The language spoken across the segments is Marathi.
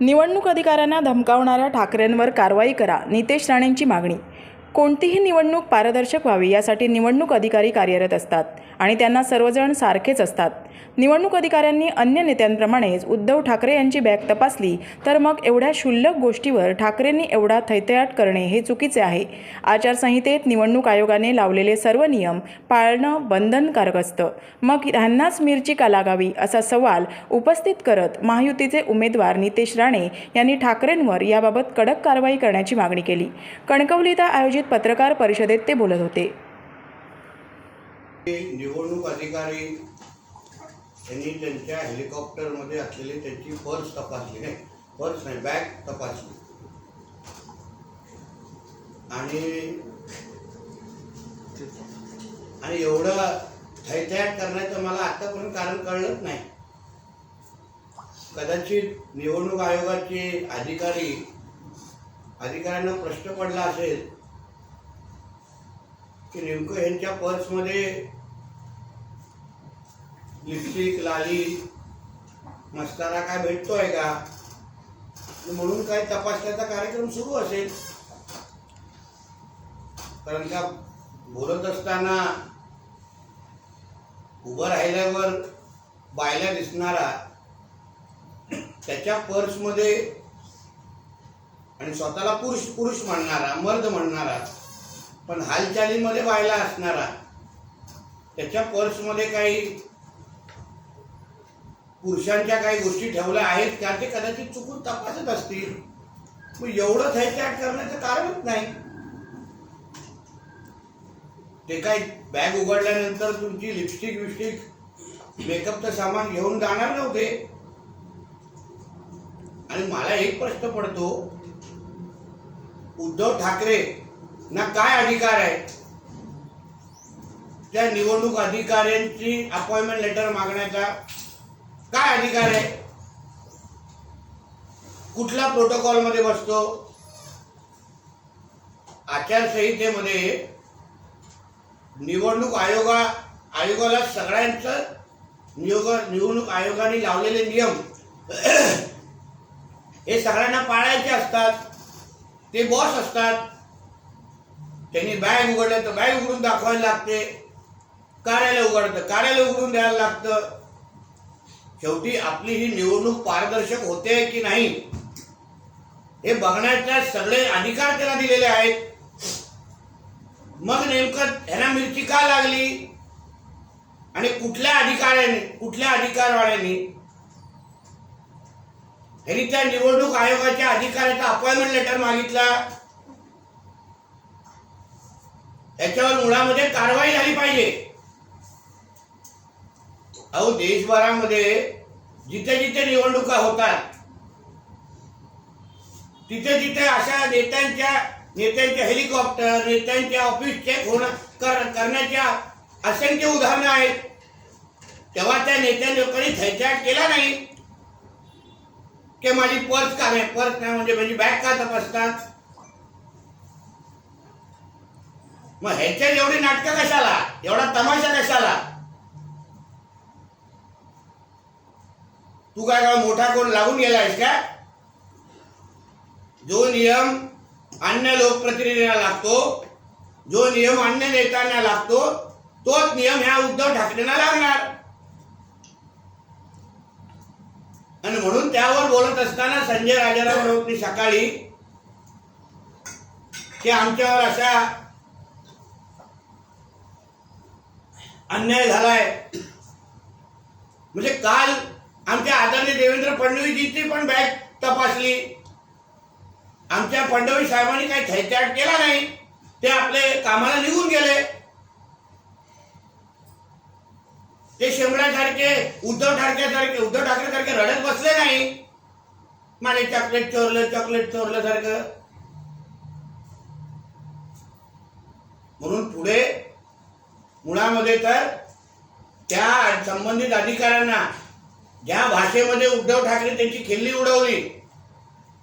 निवडणूक अधिकाऱ्यांना धमकावणाऱ्या ठाकरेंवर कारवाई करा नितेश राणेंची मागणी कोणतीही निवडणूक पारदर्शक व्हावी यासाठी निवडणूक अधिकारी कार्यरत असतात आणि त्यांना सर्वजण सारखेच असतात. निवडणूक अधिकाऱ्यांनी अन्य नेत्यांप्रमाणेच उद्धव ठाकरे यांची बॅग तपासली तर मग एवढ्या क्षुल्लक गोष्टीवर ठाकरेंनी एवढा थैथयाट करणे हे चुकीचे आहे. आचारसंहितेत निवडणूक आयोगाने लावलेले सर्व नियम पाळणं बंधनकारक असतं. मग ह्यांनाच मिरची का लागावी असा सवाल उपस्थित करत महायुतीचे उमेदवार नितेश राणे यांनी ठाकरेंवर याबाबत कडक कारवाई करण्याची मागणी केली. कणकवलीता आयोजित आयोजित पत्रकार परिषदेत ते बोलत होते. निवडणूक अधिकारी यांनी त्यांच्या हेलिकॉप्टरमध्ये असलेली त्यांची पर्स तपासली नाही. पर्स नाही बॅग तपासली. आणि आणि एवढं थैथयाट करण्याचं मला आतापर्यंत कारण कळलंच नाही. कदाचित निवडणूक आयोगाचे अधिकारी अधिकाऱ्यांना प्रश्न पडला असेल की नेमकं यांच्या पर्समध्ये लिपस्टिक लाली मस्तारा काय भेटतोय का? म्हणून काय तपासण्याचा कार्यक्रम सुरू असेल? कारण का बोलत असताना उभं राहिल्यावर बायला दिसणारा त्याच्या पर्समध्ये आणि स्वतःला पुरुष पुरुष म्हणणारा मर्द म्हणणारा पण हालचालीमध्ये व्हायला असणारा त्याच्या पर्समध्ये काही पुरुषांच्या काही गोष्टी ठेवल्या आहेत का ते कदाचित चुकून तपासत असतील. मग एवढं थैत्याट करण्याचं कारणच नाही. ते काय बॅग उघडल्यानंतर तुमची लिपस्टिक विपस्टिक मेकअपचं सामान घेऊन जाणार नव्हते. आणि मला एक प्रश्न पडतो. उद्धव ठाकरे ना काय अधिकार आहे? त्या निवडणूक अधिकाऱ्यांची अपॉइंटमेंट लेटर मागण्याचा काय अधिकार आहे? कुठल्या प्रोटोकॉलमध्ये बसतो? आचारसंहितेमध्ये निवडणूक आयोगा आयोगाला सगळ्यांचं नियोग निवडणूक आयोगाने लावलेले नियम हे सगळ्यांना पाळायचे असतात. ते बॉस असतात. त्यांनी बॅग उघडलं तर बॅग उघडून दाखवायला लागते. कार्यालय उघडतं कार्यालय उघडून द्यायला लागतं. शेवटी आपली ही निवडणूक पारदर्शक होते की नाही हे बघण्याचे सगळे अधिकार त्यांना दिलेले आहेत. मग नेमकं ह्यांना मिरची का लागली? आणि कुठल्या अधिकाऱ्याने कुठल्या अधिकारवाड्याने ह्यांनी त्या निवडणूक आयोगाच्या अधिकाऱ्याचा अपॉइंटमेंट लेटर मागितला. याच्यावर मुळामध्ये कारवाई झाली पाहिजे. अहो देशभरामध्ये जिथे जिथे निवडणुका होतात तिथे तिथे अशा नेत्यांच्या नेत्यांच्या हेलिकॉप्टर नेत्यांच्या ऑफिस चेक होणं कर करण्याच्या असंख्य उदाहरणं आहेत. तेव्हा त्या नेत्या लोकांनी थैचाट केला नाही. की माझी पर्स काय पर्स नाही म्हणजे माझी बॅग का तपासतात? मग ह्याच्यात एवढी नाटकं कशाला? एवढा तमाशा कशाला? तू काय का मोठा कोण लागून गेलायस का? जो नियम अन्य लोकप्रतिनिधींना लागतो जो नियम अन्य नेत्यांना लागतो तोच नियम ह्या उद्धव ठाकरेंना लागणार. आणि म्हणून त्यावर बोलत असताना संजय राजाराम राऊतनी सकाळी की आमच्यावर अशा अन्याय झालाय. म्हणजे काल आमच्या आदरणीय देवेंद्र फडणवीसजींची पण बॅग तपासली. आमच्या फडणवीस साहेबांनी काही थैत्याट केला नाही. ते आपले कामाला निघून गेले. ते शेंबड्यासारखे उद्धव ठाकरेसारखे उद्धव ठाकरे सारखे रडत बसले नाही. माझे चॉकलेट चोरलं चॉकलेट चोरलं सारखं. म्हणून पुढे मुळामध्ये तर त्या संबंधित अधिकाऱ्यांना ज्या भाषेमध्ये उद्धव ठाकरे त्यांची खिल्ली उडवली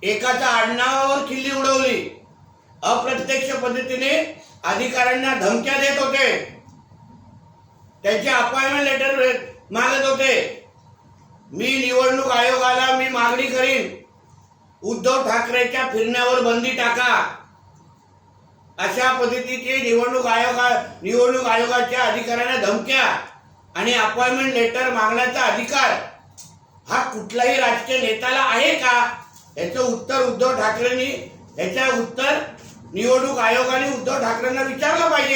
एकाच्या आडनावावर खिल्ली उडवली अप्रत्यक्ष पद्धतीने अधिकाऱ्यांना धमक्या देत होते. त्यांचे अपॉइंटमेंट लेटर मागत होते. मी निवडणूक आयोगाला मी मागणी करीन उद्धव ठाकरेच्या फिरण्यावर बंदी टाका. अशा पद्धतीचे निवडणूक आयोगा निवडणूक आयोगाच्या अधिकाऱ्यांना धमक्या आणि अपॉइंटमेंट लेटर मागण्याचा अधिकार हा कुठलाही राजकीय नेत्याला आहे का? याचं उत्तर उद्धव ठाकरेंनी याच्या उत्तर निवडणूक आयोगाने उद्धव ठाकरेंना विचारलं पाहिजे.